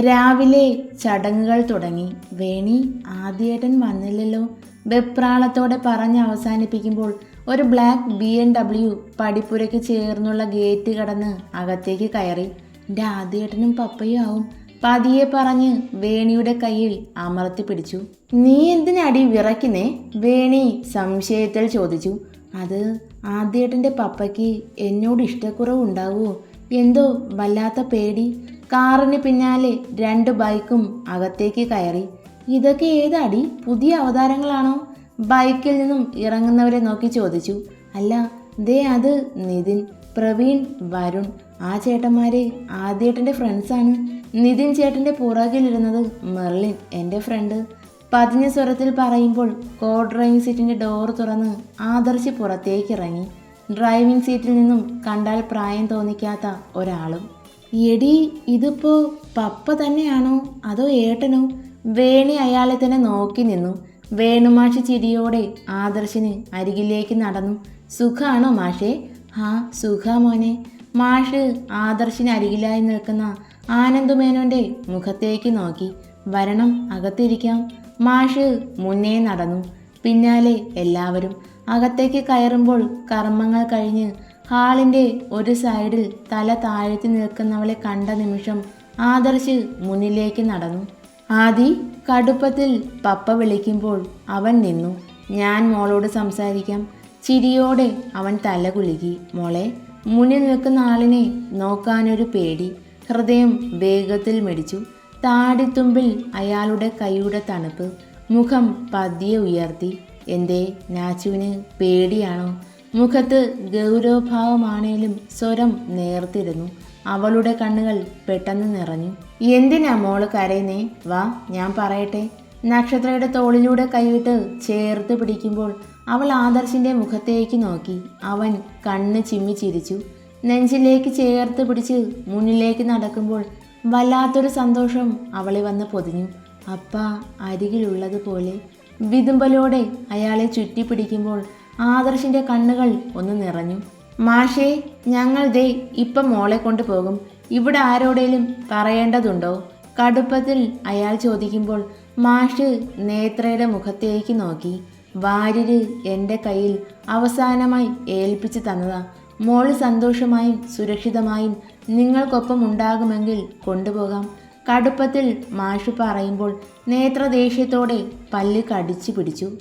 രാവിലെ ചടങ്ങുകൾ തുടങ്ങി. വേണി ആദ്യേട്ടൻ വന്നില്ലല്ലോ. വെപ്രാളത്തോടെ പറഞ്ഞ് അവസാനിപ്പിക്കുമ്പോൾ ഒരു ബ്ലാക്ക് ബി എൻ ഡബ്ല്യു പടിപ്പുരയ്ക്ക് ചേർന്നുള്ള ഗേറ്റ് കടന്ന് അകത്തേക്ക് കയറി. എന്റെ ആദ്യേട്ടനും പപ്പയും ആവും. പതിയെ പറഞ്ഞ് വേണിയുടെ കയ്യിൽ അമർത്തി പിടിച്ചു. നീ എന്തിനടി വിറയ്ക്കുന്നേ? വേണി സംശയത്തിൽ ചോദിച്ചു. അത് ആദ്യേട്ടന്റെ പപ്പയ്ക്ക് എന്നോട് ഇഷ്ടക്കുറവുണ്ടാവുമോ എന്തോ വല്ലാത്ത പേടി. കാറിന് പിന്നാലെ രണ്ട് ബൈക്കും അകത്തേക്ക് കയറി. ഇതൊക്കെ ഏതാടി? പുതിയ അവതാരങ്ങളാണോ? ബൈക്കിൽ നിന്നും ഇറങ്ങുന്നവരെ നോക്കി ചോദിച്ചു. അല്ല ദേ അത് നിതിൻ പ്രവീൺ വരുൺ. ആ ചേട്ടന്മാരെ ആദ്യേട്ടന്റെ ഫ്രണ്ട്സാണ്. നിതിൻ ചേട്ടന്റെ പുറകിലിരുന്നത് മെർലിൻ എന്റെ ഫ്രണ്ട്. പതിഞ്ഞ സ്വരത്തിൽ പറയുമ്പോൾ കോ ഡ്രൈവിംഗ് സീറ്റിന്റെ ഡോർ തുറന്ന് ആദർശി പുറത്തേക്ക് ഇറങ്ങി ഡ്രൈവിംഗ് സീറ്റിൽ നിന്നും കണ്ടാൽ പ്രായം തോന്നിക്കാത്ത ഒരാളും എടി ഇതിപ്പോ പപ്പ തന്നെയാണോ അതോ ഏട്ടനോ? വേണി അയാളെ തന്നെ നോക്കി നിന്നു. വേണുമാഷി ചിരിയോടെ ആദർശിന് അരികിലേക്ക് നടന്നു. സുഖാണോ മാഷേ? ഹാ സുഖ മോനെ. മാഷ് ആദർശിന് അരികിലായി നിൽക്കുന്ന ആനന്ദമേനോന്റെ മുഖത്തേക്ക് നോക്കി. വരണം അകത്തിരിക്കാം. മാഷ് മുന്നേ നടന്നു. പിന്നാലെ എല്ലാവരും അകത്തേക്ക് കയറുമ്പോൾ കർമ്മങ്ങൾ കഴിഞ്ഞ് ഹാളിന്റെ ഒരു സൈഡിൽ തല താഴ്ത്തി നിൽക്കുന്നവളെ കണ്ട നിമിഷം ആദർശ് മുന്നിലേക്ക് നടന്നു. ആദി കടുപ്പത്തിൽ പപ്പ വിളിക്കുമ്പോൾ അവൻ നിന്നു. ഞാൻ മോളോട് സംസാരിക്കാം. ചിരിയോടെ അവൻ തല കുലുക്കി. മോളെ മുന്നിൽ നിൽക്കുന്ന ആളിനെ നോക്കാനൊരു പേടി. ഹൃദയം വേഗത്തിൽ മിടിച്ചു. താടിത്തുമ്പിൽ അയാളുടെ കൈയുടെ തണുപ്പ്. മുഖം പതിയെ ഉയർത്തി. എന്തേ നാച്ചുവിന് പേടിയാണോ? മുഖത്ത് ഗൗരവഭാവമാണേലും സ്വരം നേർത്തിരുന്നു. അവളുടെ കണ്ണുകൾ പെട്ടെന്ന് നിറഞ്ഞു. എന്തിനാ മോൾ കരയുന്നേ? വാ ഞാൻ പറയട്ടെ. നക്ഷത്രയുടെ തോളിലൂടെ കൈവിട്ട് ചേർത്ത് പിടിക്കുമ്പോൾ അവൾ ആദർശിന്റെ മുഖത്തേക്ക് നോക്കി. അവൻ കണ്ണ് ചിമ്മി ചിരിച്ചു. നെഞ്ചിലേക്ക് ചേർത്ത് പിടിച്ച് മുന്നിലേക്ക് നടക്കുമ്പോൾ വല്ലാത്തൊരു സന്തോഷം അവളെ വന്ന് പൊതിഞ്ഞു. അപ്പ അരികിലുള്ളതുപോലെ. വിതുമ്പലോടെ അയാളെ ചുറ്റിപ്പിടിക്കുമ്പോൾ ആദർശിന്റെ കണ്ണുകൾ ഒന്ന് നിറഞ്ഞു. മാഷേ ഞങ്ങൾ ദേ ഇപ്പം മോളെ കൊണ്ടുപോകും ഇവിടെ ആരോടേലും പറയേണ്ടതുണ്ടോ? കടുപ്പത്തിൽ അയാൾ ചോദിക്കുമ്പോൾ മാഷ് നേത്രയുടെ മുഖത്തേക്ക് നോക്കി. വാര്യര് എന്റെ കയ്യിൽ അവസാനമായി ഏൽപ്പിച്ചു തന്നതാ. മോൾ സന്തോഷമായും സുരക്ഷിതമായും നിങ്ങൾക്കൊപ്പം ഉണ്ടാകുമെങ്കിൽ കൊണ്ടുപോകാം. കടുപ്പത്തിൽ മാഷ് പറയുമ്പോൾ നേത്ര ദേഷ്യത്തോടെ പല്ല് കടിച്ചു പിടിച്ചു.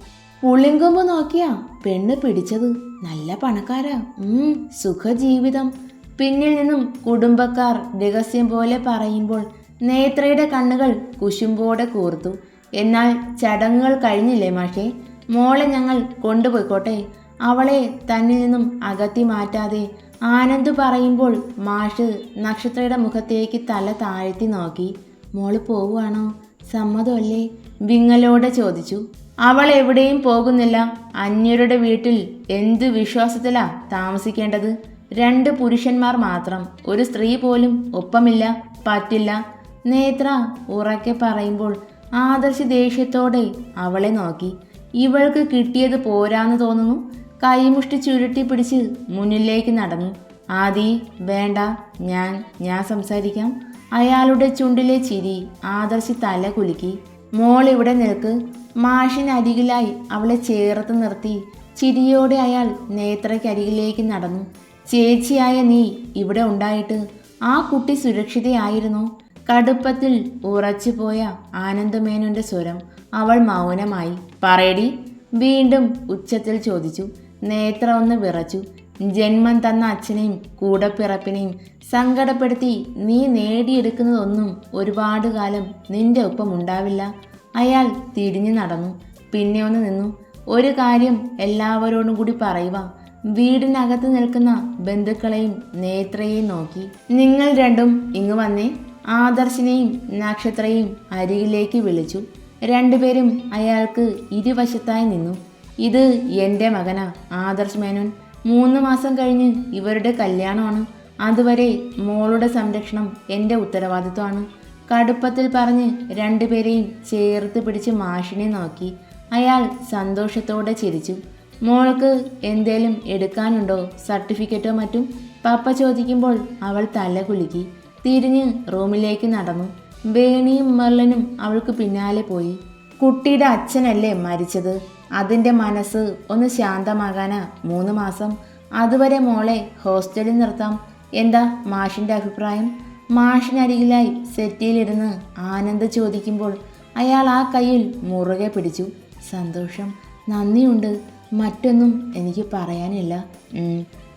പുളിങ്കൊമ്പ് നോക്കിയാ പെണ്ണ് പിടിച്ചത്. നല്ല പണക്കാരാ. ഉം സുഖജീവിതം. പിന്നിൽ നിന്നും കുടുംബക്കാർ രഹസ്യം പോലെ പറയുമ്പോൾ നേത്രയുടെ കണ്ണുകൾ കുശുമ്പോടെ കൂർത്തു. എന്നാൽ ചടങ്ങുകൾ കഴിഞ്ഞില്ലേ മാഷേ? മോളെ ഞങ്ങൾ കൊണ്ടുപോയിക്കോട്ടെ. അവളെ തന്നിൽ നിന്നും അകത്തി മാറ്റാതെ ആനന്ദ് പറയുമ്പോൾ മാഷ് നക്ഷത്രയുടെ മുഖത്തേക്ക് തല താഴ്ത്തി നോക്കി. മോൾ പോവുകയാണോ? സമ്മതമല്ലേ? വിങ്ങലോടെ ചോദിച്ചു. അവൾ എവിടെയും പോകുന്നില്ല. അന്യരുടെ വീട്ടിൽ എന്ത് വിശ്വാസത്തിലാ താമസിക്കേണ്ടത്? രണ്ട് പുരുഷന്മാർ മാത്രം. ഒരു സ്ത്രീ പോലും ഒപ്പമില്ല പറ്റില്ല. നേത്ര ഉറക്കെ പറയുമ്പോൾ ആദർശ് ദേഷ്യത്തോടെ അവളെ നോക്കി. ഇവൾക്ക് കിട്ടിയത് പോരാന്ന് തോന്നുന്നു. കൈമുഷ്ടി ചുരുട്ടി പിടിച്ച് മുന്നിലേക്ക് നടന്നു. ആദി വേണ്ട. ഞാൻ ഞാൻ സംസാരിക്കാം. അയാളുടെ ചുണ്ടിലെ ചിരി ആദർശി തല കുലുക്കി. മോൾ ഇവിടെ നിൽക്ക്. മാഷിനരികിലായി അവളെ ചേർത്ത് നിർത്തി. ചിരിയോടെ അയാൾ നേത്രയ്ക്കരികിലേക്ക് നടന്നു. ചേച്ചിയായ നീ ഇവിടെ ഉണ്ടായിട്ട് ആ കുട്ടി സുരക്ഷിതയായിരുന്നു. കടുപ്പത്തിൽ ഉറച്ചുപോയ ആനന്ദമേനോന്റെ സ്വരം അവൾ മൗനമായി. പറയടി വീണ്ടും ഉച്ചത്തിൽ ചോദിച്ചു. നേത്ര ഒന്ന് വിറച്ചു. ജന്മം തന്ന അച്ഛനെയും കൂടപ്പിറപ്പിനെയും സങ്കടപ്പെടുത്തി നീ നേടിയെടുക്കുന്നതൊന്നും ഒരുപാട് കാലം നിന്റെ ഒപ്പം ഉണ്ടാവില്ല. അയാൾ തിരിഞ്ഞു നടന്നു. പിന്നെ ഒന്ന് നിന്നു. ഒരു കാര്യം എല്ലാവരോടും കൂടി പറയുക. വീടിനകത്ത് നിൽക്കുന്ന ബന്ധുക്കളെയും നേത്രയെയും നോക്കി. നിങ്ങൾ രണ്ടും ഇങ്ങ് വന്നേ. ആദർശിനെയും നക്ഷത്രയും അരികിലേക്ക് വിളിച്ചു. രണ്ടുപേരും അയാൾക്ക് ഇരുവശത്തായി നിന്നു. ഇത് എന്റെ മകനാ ആദർശ് മേനോൻ. മൂന്ന് മാസം കഴിഞ്ഞ് ഇവരുടെ കല്യാണമാണ്. അതുവരെ മോളുടെ സംരക്ഷണം എന്റെ ഉത്തരവാദിത്വമാണ്. കടുപ്പത്തിൽ പറഞ്ഞ് രണ്ടുപേരെയും ചേർത്ത് പിടിച്ച് മാഷിനെ നോക്കി. അയാൾ സന്തോഷത്തോടെ ചിരിച്ചു. മോൾക്ക് എന്തേലും എടുക്കാനുണ്ടോ? സർട്ടിഫിക്കറ്റോ മറ്റും? പപ്പ ചോദിക്കുമ്പോൾ അവൾ തല കുലുക്കി. തിരിഞ്ഞ് റൂമിലേക്ക് നടന്നു. ബേണിയും മെർലനും അവൾക്ക് പിന്നാലെ പോയി. കുട്ടിയുടെ അച്ഛനല്ലേ മരിച്ചത്? അതിന്റെ മനസ്സ് ഒന്ന് ശാന്തമാകാനാ മൂന്ന് മാസം. അതുവരെ മോളെ ഹോസ്റ്റലിൽ നിർത്താം. എന്താ മാഷിന്റെ അഭിപ്രായം? മാഷിനരികിലായി സെറ്റിയിലിരുന്ന് ആനന്ദ് ചോദിക്കുമ്പോൾ അയാൾ ആ കയ്യിൽ മുറുകെ പിടിച്ചു. സന്തോഷം. നന്ദിയുണ്ട്. മറ്റൊന്നും എനിക്ക് പറയാനില്ല.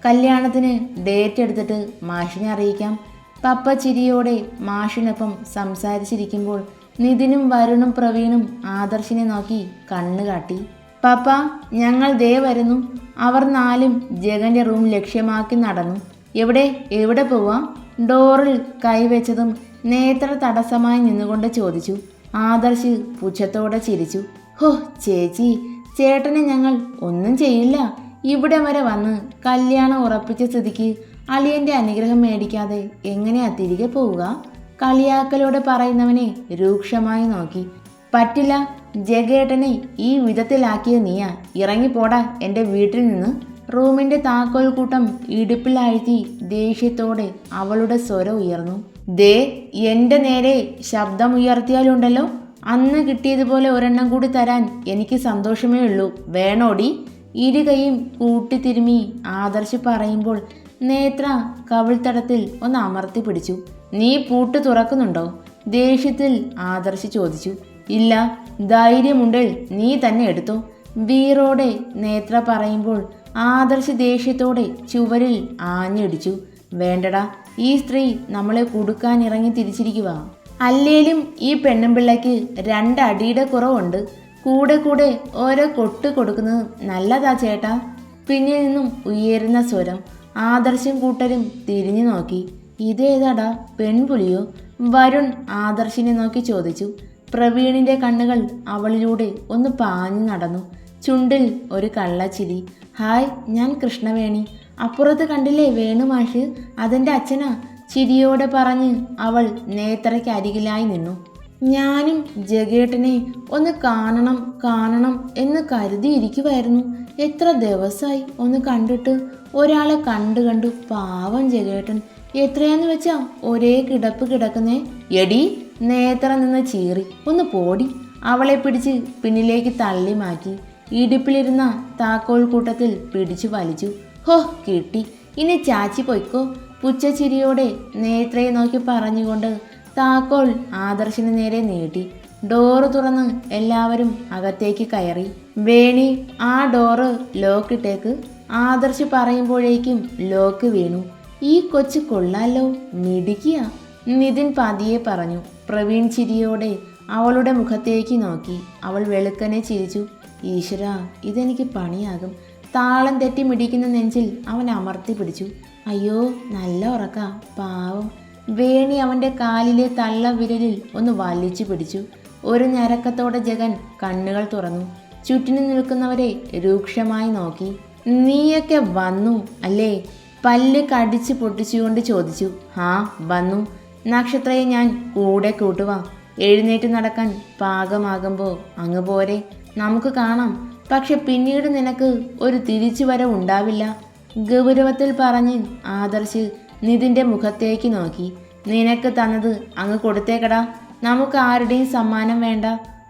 കല്യാണത്തിന് ഡേറ്റ് എടുത്തിട്ട് മാഷിനെ അറിയിക്കാം. പപ്പ ചിരിയോടെ മാഷിനൊപ്പം സംസാരിച്ചിരിക്കുമ്പോൾ നിതിനും വരുണും പ്രവീണും ആദർശിനെ നോക്കി കണ്ണു കാട്ടി. പപ്പ ഞങ്ങൾ ദേ വരുന്നു. അവർ നാലും ജഗന്റെ റൂം ലക്ഷ്യമാക്കി നടന്നു. എവിടെ? എവിടെ പോവാ? ഡോറിൽ കൈവച്ചതും നേത്ര തടസ്സമായി നിന്നുകൊണ്ട് ചോദിച്ചു. ആദർശ് പുച്ഛത്തോടെ ചിരിച്ചു. ഹോ ചേച്ചി ചേട്ടനെ ഞങ്ങൾ ഒന്നും ചെയ്യില്ല. ഇവിടെ വരെ വന്ന് കല്യാണം ഉറപ്പിച്ച സ്ഥിതിക്ക് അളിയന്റെ അനുഗ്രഹം മേടിക്കാതെ എങ്ങനെയാ തിരികെ പോവുക? കളിയാക്കലോടെ പറയുന്നവനെ രൂക്ഷമായി നോക്കി. പറ്റില്ല ജഗേട്ടനെ ഈ വിധത്തിലാക്കിയ നീയാ. ഇറങ്ങിപ്പോടാ എന്റെ വീട്ടിൽ നിന്ന്. റൂമിന്റെ താക്കോൽ കൂട്ടം ഇടുപ്പിലാഴ്ത്തി ദേഷ്യത്തോടെ അവളുടെ സ്വരം ഉയർന്നു. ദേ എന്റെ നേരെ ശബ്ദം ശബ്ദമുയർത്തിയാലുണ്ടല്ലോ. അന്ന് കിട്ടിയതുപോലെ ഒരെണ്ണം കൂടി തരാൻ എനിക്ക് സന്തോഷമേ ഉള്ളൂ. വേണോടി? ഇരു കൈയും കൂട്ടിത്തിരുമി ആദർശ് പറയുമ്പോൾ നേത്ര കവിൾത്തടത്തിൽ ഒന്ന് അമർത്തി പിടിച്ചു. നീ പൂട്ട് തുറക്കുന്നുണ്ടോ? ദേഷ്യത്തിൽ ആദർശ് ചോദിച്ചു. ഇല്ല ധൈര്യമുണ്ടിൽ നീ തന്നെ എടുത്തു. വീറോടെ നേത്ര പറയുമ്പോൾ ആദർശ് ദേഷ്യത്തോടെ ചുവരിൽ ആഞ്ഞിടിച്ചു. വേണ്ടടാ ഈ സ്ത്രീ നമ്മളെ കുടുക്കാൻ ഇറങ്ങി തിരിച്ചിരിക്കുക അല്ലേലും ഈ പെണ്ണുമ്പിള്ളയ്ക്ക് രണ്ടടിയുടെ കുറവുണ്ട്. കൂടെ കൂടെ ഓരോ കൊട്ട് കൊടുക്കുന്നത് നല്ലതാ ചേട്ടാ. പിന്നിൽ നിന്നും ഉയരുന്ന സ്വരം ആദർശം കൂട്ടരും തിരിഞ്ഞു നോക്കി. ഇതേതാടാ പെൺപുലിയോ? വരുൺ ആദർശിനെ നോക്കി ചോദിച്ചു. പ്രവീണിന്റെ കണ്ണുകൾ അവളിലൂടെ ഒന്ന് പാഞ്ഞു നടന്നു. ചുണ്ടിൽ ഒരു കള്ളച്ചിരി. ഹായ് ഞാൻ കൃഷ്ണവേണി. അപ്പുറത്ത് കണ്ടില്ലേ വേണുമാഷ് അതെന്റെ അച്ഛനാ. ചിരിയോടെ പറഞ്ഞ് അവൾ നേത്രയ്ക്ക് അരികിലായി നിന്നു. ഞാനും ജഗേട്ടനെ ഒന്ന് കാണണം കാണണം എന്ന് കരുതിയിരിക്കുമായിരുന്നു എത്ര ദിവസമായി ഒന്ന് കണ്ടിട്ട്. ഒരാളെ കണ്ടു കണ്ടു. പാവം ജഗേട്ടൻ. എത്രയാന്ന് വെച്ചാ ഒരേ കിടപ്പ് കിടക്കുന്നേ. എടി നേത്ര നിന്ന് ചീറി. ഒന്ന് പോടി. അവളെ പിടിച്ച് പിന്നിലേക്ക് തള്ളി മാറ്റി ഇടുപ്പിലിരുന്ന താക്കോൽ കൂട്ടത്തിൽ പിടിച്ചു വലിച്ചു. ഹോ കിട്ടി. ഇനി ചാച്ചി പൊയ്ക്കോ. പുച്ചച്ചിരിയോടെ നേത്രയെ നോക്കി പറഞ്ഞുകൊണ്ട് താക്കോൽ ആദർശിന് നേരെ നീട്ടി. ഡോറ് തുറന്ന് എല്ലാവരും അകത്തേക്ക് കയറി. വേണി ആ ഡോറ് ലോക്കിട്ടേക്ക് ആദർശ് പറയുമ്പോഴേക്കും ലോക്ക് വീണു. ഈ കൊച്ചു കൊള്ളാലോ മിടിക്കുക നിതിൻ പതിയെ പറഞ്ഞു. പ്രവീൺ ചിരിയോടെ അവളുടെ മുഖത്തേക്ക് നോക്കി. അവൾ വെളുക്കനെ ചിരിച്ചു. ഈശ്വര ഇതെനിക്ക് പണിയാകും. താളം തെറ്റി മിടിക്കുന്ന നെഞ്ചിൽ അവൻ അമർത്തി പിടിച്ചു. അയ്യോ നല്ല ഉറക്ക പാവം. വേണി അവന്റെ കാലിലെ തള്ള വിരലിൽ ഒന്ന് വലിച്ചു പിടിച്ചു. ഒരു ഞരക്കത്തോടെ ജഗൻ കണ്ണുകൾ തുറന്നു. ചുറ്റിനു നിൽക്കുന്നവരെ രൂക്ഷമായി നോക്കി. നീയൊക്കെ വന്നു അല്ലേ? പല്ല് കടിച്ച് പൊട്ടിച്ചുകൊണ്ട് ചോദിച്ചു. ആ വന്നു. നക്ഷത്രയെ ഞാൻ കൂടെ കൂട്ടുവാ. എഴുന്നേറ്റ് നടക്കാൻ പാകമാകുമ്പോൾ അങ്ങ് പോരെ. നമുക്ക് കാണാം. പക്ഷെ പിന്നീട് നിനക്ക് ഒരു തിരിച്ചു വരവുണ്ടാവില്ല ഗൗരവത്തിൽ പറഞ്ഞ് ആദർശ് നിതിന്റെ മുഖത്തേക്ക് നോക്കി. നിനക്ക് തന്നത് അങ്ങ് കൊടുത്തേക്കടാ. നമുക്ക് ആരുടെയും സമ്മാനം വേണ്ട.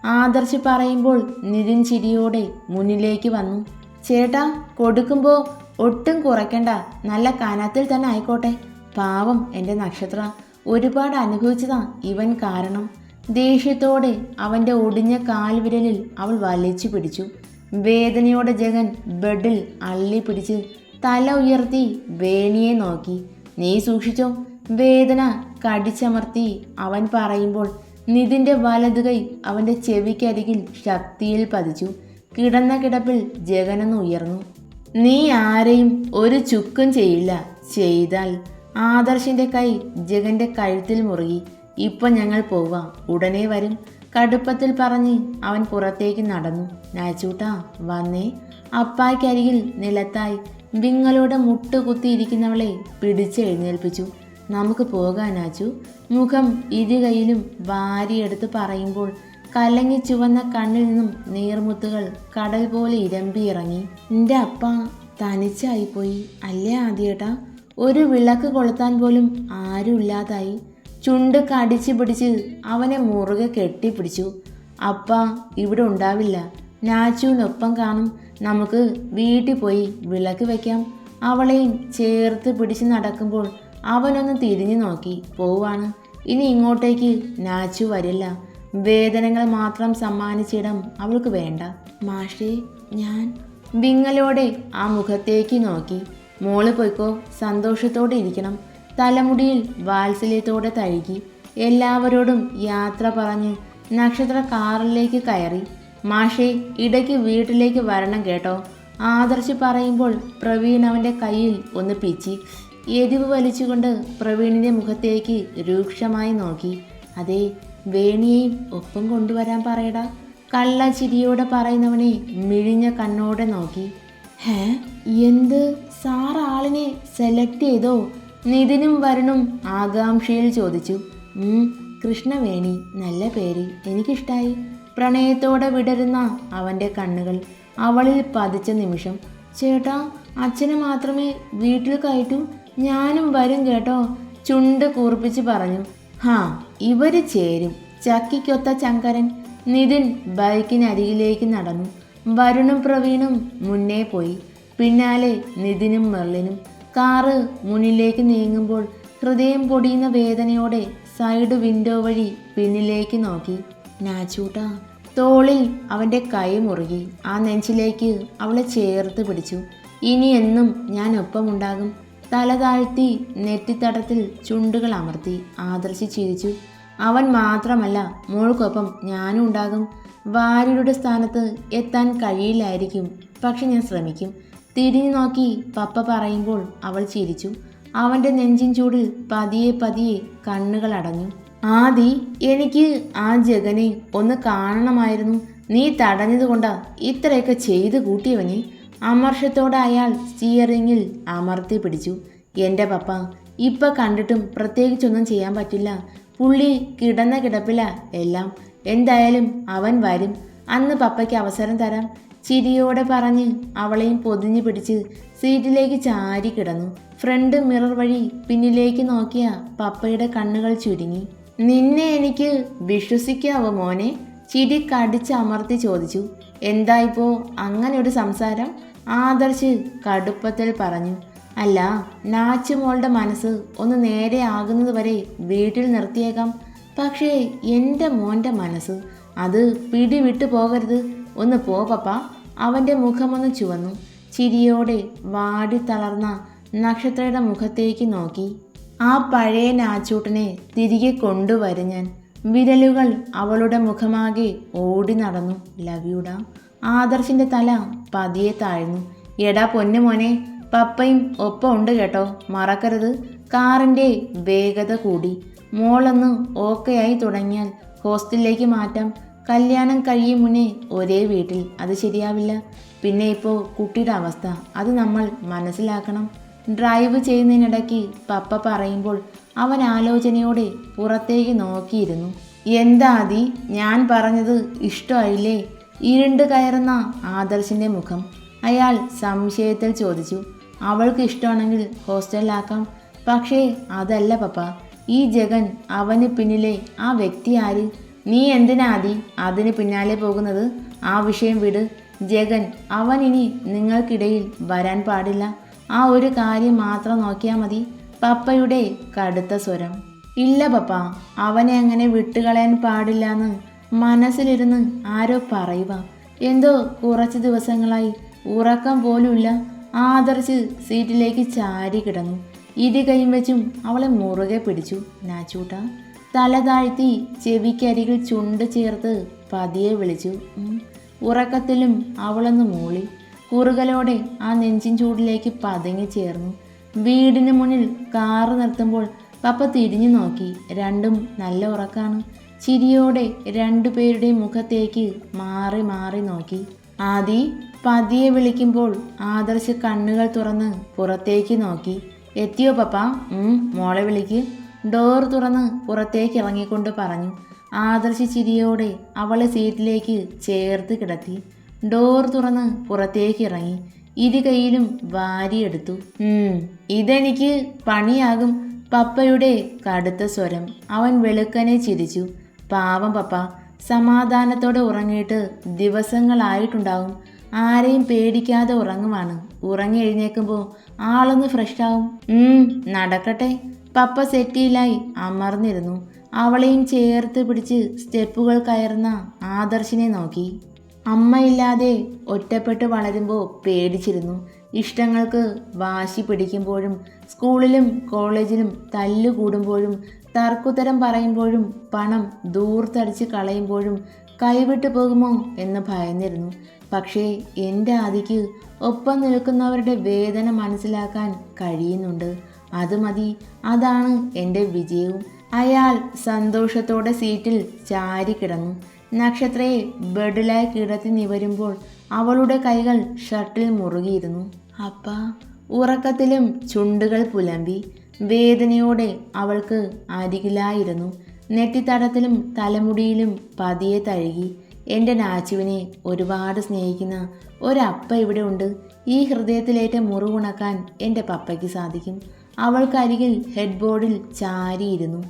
ആദർശ് പറയുമ്പോൾ നിതിൻ ചിരിയോടെ മുന്നിലേക്ക് വന്നു. ചേട്ടാ കൊടുക്കുമ്പോൾ ഒട്ടും കുറയ്ക്കണ്ട. നല്ല കനത്തിൽ തന്നെ ആയിക്കോട്ടെ. പാവം എന്റെ നക്ഷത്ര. ഒരുപാട് അനുഭവിച്ചതാ ഇവൻ കാരണം. ദേഷ്യത്തോടെ അവന്റെ ഒടിഞ്ഞ കാൽവിരലിൽ അവൾ വലിച്ചു പിടിച്ചു. വേദനയോടെ ജഗൻ ബെഡിൽ അള്ളി പിടിച്ച് തല ഉയർത്തി വേണിയെ നോക്കി. നീ സൂക്ഷിച്ചോ? വേദന കടിച്ചമർത്തി അവൻ പറയുമ്പോൾ നിതിന്റെ വലതുകൈ അവന്റെ ചെവിക്കരികിൽ ശക്തിയിൽ പതിച്ചു. കിടന്ന കിടപ്പിൽ ജഗനെന്ന് ഉയർന്നു. നീ ആരെയും ഒരു ചുക്കും ചെയ്യില്ല. ചെയ്താൽ ആദർശിന്റെ കൈ ജഗന്റെ കഴുത്തിൽ മുറുകി. ഇപ്പൊ ഞങ്ങൾ പോവാം. ഉടനെ വരും. കടുപ്പത്തിൽ പറഞ്ഞ് അവൻ പുറത്തേക്ക് നടന്നു. നാച്ചൂട്ടാ വന്നേ. അപ്പായ്ക്കരികിൽ നിലത്തായി വിങ്ങലോടെ മുട്ടുകുത്തിയിരിക്കുന്നവളെ പിടിച്ചെഴുന്നേൽപ്പിച്ചു നമുക്ക് പോകാൻ നാച്ചു മുഖം ഇരുകയിലും വാരിയെടുത്ത് പറയുമ്പോൾ കലങ്ങി ചുവന്ന കണ്ണിൽ നിന്നും നീർമുത്തുകൾ കടൽ പോലെ ഇരമ്പിയിറങ്ങി എന്റെ അപ്പ തനിച്ചായിപ്പോയി. അല്ലേ ആദ്യേട്ടാ? ഒരു വിളക്ക് കൊളുത്താൻ പോലും ആരുമില്ലാതായി. ചുണ്ട് കടിച്ചു പിടിച്ച് അവനെ മുറുകെ കെട്ടിപ്പിടിച്ചു. അപ്പ ഇവിടെ ഉണ്ടാവില്ല. നാച്ചുവിനൊപ്പം കാണും. നമുക്ക് വീട്ടിൽ പോയി വിളക്ക് വെക്കാം. അവളെയും ചേർത്ത് പിടിച്ച് നടക്കുമ്പോൾ അവനൊന്ന് തിരിഞ്ഞു നോക്കി. പോവാണ്. ഇനി ഇങ്ങോട്ടേക്ക് നാച്ചു വരില്ല. വേദനകൾ മാത്രം സമ്മാനിച്ചിടം അവൾക്ക് വേണ്ട. മാഷേ ഞാൻ വിങ്ങലോടെ ആ മുഖത്തേക്ക് നോക്കി. മോൾ പോയിക്കോ. സന്തോഷത്തോടെ ഇരിക്കണം. തലമുടിയിൽ വാത്സല്യത്തോടെ തഴുകി എല്ലാവരോടും യാത്ര പറഞ്ഞ് നക്ഷത്ര കാറിലേക്ക് കയറി. മാഷെ ഇടയ്ക്ക് വീട്ടിലേക്ക് വരണം കേട്ടോ. ആദർശ് പറയുമ്പോൾ പ്രവീൺ അവന്റെ കയ്യിൽ ഒന്ന് പിച്ചി. എരിവ് വലിച്ചുകൊണ്ട് പ്രവീണിന്റെ മുഖത്തേക്ക് രൂക്ഷമായി നോക്കി. അതെ വേണിയെയും ഒപ്പം കൊണ്ടുവരാൻ പറയടാ. കള്ള ചിരിയോടെ പറയുന്നവനെ മിഴിഞ്ഞ കണ്ണോടെ നോക്കി. ഹേ എന്ത്? സാർ ആളിനെ സെലക്ട് ചെയ്തോ? നിതിനും വരണും ആകാംക്ഷയിൽ ചോദിച്ചു കൃഷ്ണവേണി നല്ല പേര് എനിക്കിഷ്ടായി. പ്രണയത്തോടെ വിടരുന്ന അവന്റെ കണ്ണുകൾ അവളിൽ പതിച്ച നിമിഷം ചേട്ടാ അച്ഛനെ മാത്രമേ വീട്ടിൽ കയറ്റൂ? ഞാനും വരും കേട്ടോ ചുണ്ട് കൂർപ്പിച്ച് പറഞ്ഞു. ഹാ ഇവർ ചേരും ചക്കിക്കൊത്ത ചങ്കരൻ നിതിൻ ബൈക്കിനരികിലേക്ക് നടന്നു. വരുണും പ്രവീണും മുന്നേ പോയി. പിന്നാലെ നിതിനും മെർലിനും കാറ് മുന്നിലേക്ക് നീങ്ങുമ്പോൾ ഹൃദയം പൊടിയുന്ന വേദനയോടെ സൈഡ് വിൻഡോ വഴി പിന്നിലേക്ക് നോക്കി. നാച്ചൂട്ട. തോളിൽ അവന്റെ കൈ മുറുകി. ആ നെഞ്ചിലേക്ക് അവളെ ചേർത്ത് പിടിച്ചു. ഇനി എന്നും ഞാൻ ഒപ്പമുണ്ടാകും. തല താഴ്ത്തി നെറ്റിത്തടത്തിൽ ചുണ്ടുകൾ അമർത്തി ആദർശി ചിരിച്ചു. അവൻ മാത്രമല്ല മോൾക്കൊപ്പം ഞാനും ഉണ്ടാകും. വാര്യരുടെ സ്ഥാനത്ത് എത്താൻ കഴിയില്ലായിരിക്കും. പക്ഷെ ഞാൻ ശ്രമിക്കും. തിരിഞ്ഞു നോക്കി പപ്പ പറയുമ്പോൾ അവൾ ചിരിച്ചു. അവന്റെ നെഞ്ചിൻ ചൂടിൽ പതിയെ പതിയെ കണ്ണുകൾ അടഞ്ഞു. ആദി എനിക്ക് ആ ജഗനെ ഒന്ന് കാണണമായിരുന്നു. നീ തടഞ്ഞതുകൊണ്ടാ ഇത്രയൊക്കെ ചെയ്തു കൂട്ടിയവനെ. അമർഷത്തോടെ അയാൾ സ്റ്റിയറിങ്ങിൽ അമർത്തി പിടിച്ചു. എന്റെ പപ്പ ഇപ്പം കണ്ടിട്ടും പ്രത്യേകിച്ചൊന്നും ചെയ്യാൻ പറ്റില്ല. പുള്ളി കിടന്ന കിടപ്പില എല്ലാം. എന്തായാലും അവൻ വരും. അന്ന് പപ്പയ്ക്ക് അവസരം തരാം. ചിരിയോടെ പറഞ്ഞ് അവളെയും പൊതിഞ്ഞു പിടിച്ച് സീറ്റിലേക്ക് ചാരി കിടന്നു. ഫ്രണ്ട് മിറർ വഴി പിന്നിലേക്ക് നോക്കിയ പപ്പയുടെ കണ്ണുകൾ ചുരുങ്ങി. നിന്നെ എനിക്ക് വിശ്വസിക്കാവോ മോനെ? ചിരി കടിച്ചമർത്തി ചോദിച്ചു. എന്തായിപ്പോ അങ്ങനെ ഒരു സംസാരം? ആദർശ് കടുപ്പത്തിൽ പറഞ്ഞു. അല്ല നാച്ചുമോളുടെ മനസ്സ് ഒന്ന് നേരെ ആകുന്നത് വരെ വീട്ടിൽ നിർത്തിയേക്കാം. പക്ഷേ എന്റെ മോന്റെ മനസ്സ് അത് പിടിവിട്ടു പോകരുത്. ഒന്ന് പോ പപ്പ. അവന്റെ മുഖമൊന്ന് ചുവന്നു. ചിരിയോടെ വാടി തളർന്ന നക്ഷത്രയുടെ മുഖത്തേക്ക് നോക്കി. ആ പഴയ നാച്ചൂട്ടനെ തിരികെ കൊണ്ടുവരും ഞാൻ. വിരലുകൾ അവളുടെ മുഖമാകെ ഓടി നടന്നു. ലവ്യൂടാ ആദർശിന്റെ തല പതിയെ താഴ്ന്നു. എടാ പൊന്നു മോനെ പപ്പയും ഒപ്പം ഉണ്ട് കേട്ടോ. മറക്കരുത് കാറിന്റെ വേഗത കൂടി. മോളൊന്ന് ഓക്കെയായി തുടങ്ങിയാൽ ഹോസ്റ്റലിലേക്ക് മാറ്റാം. കല്യാണം കഴിയും മുന്നേ ഒരേ വീട്ടിൽ. അത് ശരിയാവില്ല. പിന്നെ ഇപ്പോൾ കുട്ടിയുടെ അവസ്ഥ. അത് നമ്മൾ മനസ്സിലാക്കണം. ഡ്രൈവ് ചെയ്യുന്നതിനിടയ്ക്ക് പപ്പ പറയുമ്പോൾ അവൻ ആലോചനയോടെ പുറത്തേക്ക് നോക്കിയിരുന്നു. എന്താ ഞാൻ പറഞ്ഞത് ഇഷ്ടമായില്ലേ? ഇരുണ്ട് കയറുന്ന ആദർശിന്റെ മുഖം. അയാൾ സംശയത്തിൽ ചോദിച്ചു. അവൾക്ക് ഇഷ്ടമാണെങ്കിൽ ഹോസ്റ്റലിലാക്കാം. പക്ഷേ അതല്ല പപ്പ. ഈ ജഗൻ അവന് പിന്നിലെ ആ വ്യക്തി ആര്? നീ എന്തിനാദി അതി അതിന് പിന്നാലെ പോകുന്നത്? ആ വിഷയം വിട്. ജഗൻ അവൻ ഇനി നിങ്ങൾക്കിടയിൽ വരാൻ പാടില്ല. ആ ഒരു കാര്യം മാത്രം നോക്കിയാൽ മതി. പപ്പയുടെ കടുത്ത സ്വരം. ഇല്ല പപ്പ അവനെ അങ്ങനെ വിട്ടുകളയാൻ പാടില്ലാന്ന് മനസ്സിലിരുന്ന് ആരോ പറയുക എന്തോ കുറച്ച് ദിവസങ്ങളായി ഉറക്കം പോലുമില്ല. ആദർശ് സീറ്റിലേക്ക് ചാരി കിടന്നു. ഇരു കൈയും വെച്ചും അവളെ മുറുകെ പിടിച്ചു. നാച്ചൂട്ട. തല താഴ്ത്തി ചെവിക്കരികിൽ ചുണ്ട് ചേർത്ത് പതിയെ വിളിച്ചു. ഉറക്കത്തിലും അവളൊന്ന് മൂളി. കുറുകലോടെ ആ നെഞ്ചിൻ ചൂടിലേക്ക് പതുങ്ങി ചേർന്നു. വീടിന് മുന്നിൽ കാറ് നിർത്തുമ്പോൾ പപ്പ തിരിഞ്ഞു നോക്കി. രണ്ടും നല്ല ഉറക്കാണ്. ചിരിയോടെ രണ്ടുപേരുടെയും മുഖത്തേക്ക് മാറി മാറി നോക്കി. ആദി പതിയെ വിളിക്കുമ്പോൾ ആദർശ് കണ്ണുകൾ തുറന്ന് പുറത്തേക്ക് നോക്കി. എത്തിയോ പപ്പ? മോളെ വിളിക്ക്. ഡോർ തുറന്ന് പുറത്തേക്ക് ഇറങ്ങിക്കൊണ്ട് പറഞ്ഞു. ആദർശ് ചിരിയോടെ അവളെ സീറ്റിലേക്ക് ചേർത്ത് കിടത്തി. ഡോർ തുറന്ന് പുറത്തേക്ക് ഇറങ്ങി. ഇരു കൈയിലും വാരിയെടുത്തു ഇതെനിക്ക് പണിയാകും. പപ്പയുടെ കടുത്ത സ്വരം. അവൻ വെളുക്കനെ ചിരിച്ചു. പാവം പപ്പ സമാധാനത്തോടെ ഉറങ്ങിയിട്ട് ദിവസങ്ങളായിട്ടുണ്ടാവും. ആരെയും പേടിക്കാതെ ഉറങ്ങുവാണ്. ഉറങ്ങി എഴുന്നേക്കുമ്പോൾ ആളൊന്ന് ഫ്രഷ് ആവും. ഉം, നടക്കട്ടെ. പപ്പ സെറ്റിയിലായി അമർന്നിരുന്നു. അവളെയും ചേർത്ത് പിടിച്ച് സ്റ്റെപ്പുകൾ കയറുന്ന ആദർശിനെ നോക്കി. അമ്മയില്ലാതെ ഒറ്റപ്പെട്ട് വളരുമ്പോൾ പേടിച്ചിരുന്നു. ഇഷ്ടങ്ങൾക്ക് വാശി പിടിക്കുമ്പോഴും സ്കൂളിലും കോളേജിലും തല്ലുകൂടുമ്പോഴും തർക്കുത്തരം പറയുമ്പോഴും പണം ദൂർത്തടിച്ച് കളയുമ്പോഴും കൈവിട്ടു പോകുമോ എന്ന് ഭയന്നിരുന്നു. പക്ഷേ എന്റെ ആദിക്ക് ഒപ്പം നിൽക്കുന്നവരുടെ വേദന മനസ്സിലാക്കാൻ കഴിയുന്നുണ്ട്. അത് മതി. അതാണ് എന്റെ വിജയവും. അയാൾ സന്തോഷത്തോടെ സീറ്റിൽ ചാരി കിടന്നു. നക്ഷത്രയെ ബെഡിലായി കിടത്തി നിവരുമ്പോൾ അവളുടെ കൈകൾ ഷർട്ടിൽ മുറുകിയിരുന്നു. അപ്പ ഉറക്കത്തിലും ചുണ്ടുകൾ പുലമ്പി. വേദനയോടെ അവൾക്ക് അരികിലായിരുന്നു. നെറ്റിത്തടത്തിലും തലമുടിയിലും പതിയെ തഴുകി. എന്റെ നാച്ചുവിനെ ഒരുപാട് സ്നേഹിക്കുന്ന ഒരപ്പ ഇവിടെ ഉണ്ട്. ഈ ഹൃദയത്തിലേറ്റ മുറിവുണക്കാൻ എന്റെ പപ്പയ്ക്ക് സാധിക്കും. അവൾക്കരികിൽ ഹെഡ് ബോർഡിൽ ചാരിയിരുന്നു.